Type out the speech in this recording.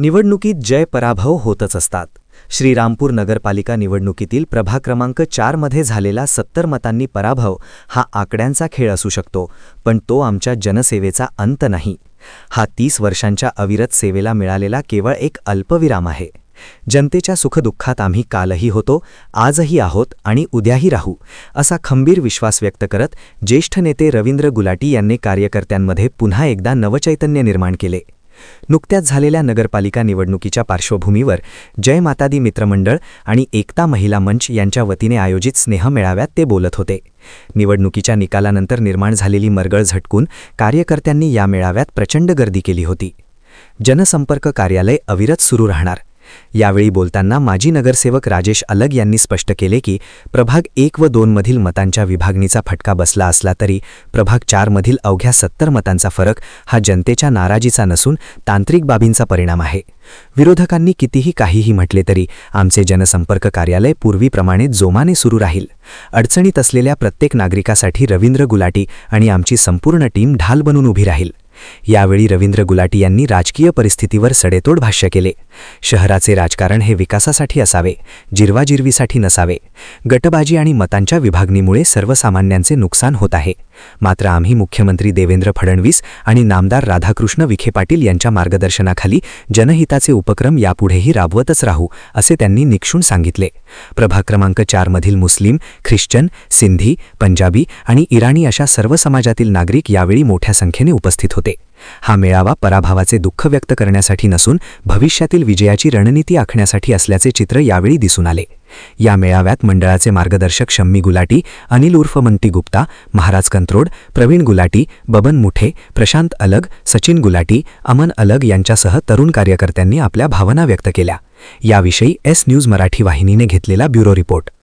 निवडणुकीत जय पराभव होतच असतात. श्रीरामपूर नगरपालिका निवडणुकीतील प्रभा क्रमांक चारमध्ये झालेला सत्तर मतांनी पराभव हा आकड्यांचा खेळ असू शकतो पण तो आमच्या जनसेवेचा अंत नाही. हा तीस वर्षांच्या अविरत सेवेला मिळालेला केवळ एक अल्पविराम आहे. जनतेच्या सुखदुःखात आम्ही कालही होतो आजही आहोत आणि उद्याही राहू असा खंबीर विश्वास व्यक्त करत ज्येष्ठ नेते रवींद्र गुलाटी यांनी कार्यकर्त्यांमध्ये पुन्हा एकदा नवचैतन्य निर्माण केले. नुकत्याच झालेल्या नगरपालिका निवडणुकीच्या पार्श्वभूमीवर जय मातादी मित्रमंडळ आणि एकता महिला मंच यांच्या वतीने आयोजित स्नेहमेळाव्यात ते बोलत होते. निवडणुकीच्या निकालानंतर निर्माण झालेली मरगळ झटकून कार्यकर्त्यांनी या मेळाव्यात प्रचंड गर्दी केली होती. जनसंपर्क कार्यालय अविरत सुरू राहणार. यावेळी बोलताना माजी नगरसेवक राजेश अलग यांनी स्पष्ट केले की प्रभाग एक व दोनमधील मतांच्या विभागणीचा फटका बसला असला तरी प्रभाग चारमधील अवघ्या सत्तर मतांचा फरक हा जनतेच्या नाराजीचा नसून तांत्रिक बाबींचा परिणाम आहे. विरोधकांनी कितीही काहीही म्हटले तरी आमचे जनसंपर्क कार्यालय पूर्वीप्रमाणे जोमाने सुरू राहील. अडचणीत असलेल्या प्रत्येक नागरिकासाठी रवींद्र गुलाटी आणि आमची संपूर्ण टीम ढाल बनून उभी राहील. यावेळी रवींद्र गुलाटी यांनी राजकीय परिस्थितीवर सडेतोड भाष्य केले. शहराचे राजकारण हे विकासासाठी असावे जिरवाजिरवीसाठी नसावे. गटबाजी आणि मतांच्या विभागणीमुळे सर्वसामान्यांचे नुकसान होत आहे. मात्र आम्ही मुख्यमंत्री देवेंद्र फडणवीस आणि नामदार राधाकृष्ण विखे पाटील यांच्या मार्गदर्शनाखाली जनहिताचे उपक्रम यापुढेही राबवतच राहू असे त्यांनी निक्षून सांगितले. प्रभाग क्रमांक चारमधील मुस्लिम ख्रिश्चन सिंधी पंजाबी आणि इराणी अशा सर्व समाजातील नागरिक यावेळी मोठ्या संख्येने उपस्थित होते. हा मेळावा पराभवाचे दुःख व्यक्त करण्यासाठी नसून भविष्यातील विजयाची रणनीती आखण्यासाठी असल्याचे चित्र यावेळी दिसून आले. या मेळाव्यात मंडळाचे मार्गदर्शक शम्मी गुलाटी अनिल उर्फ मंटी गुप्ता महाराज कंत्रोड प्रवीण गुलाटी बबन मुठे प्रशांत अलग सचिन गुलाटी अमन अलग यांच्यासह तरुण कार्यकर्त्यांनी आपल्या भावना व्यक्त केल्या. याविषयी एस न्यूज मराठी वाहिनीने घेतलेला ब्युरो रिपोर्ट.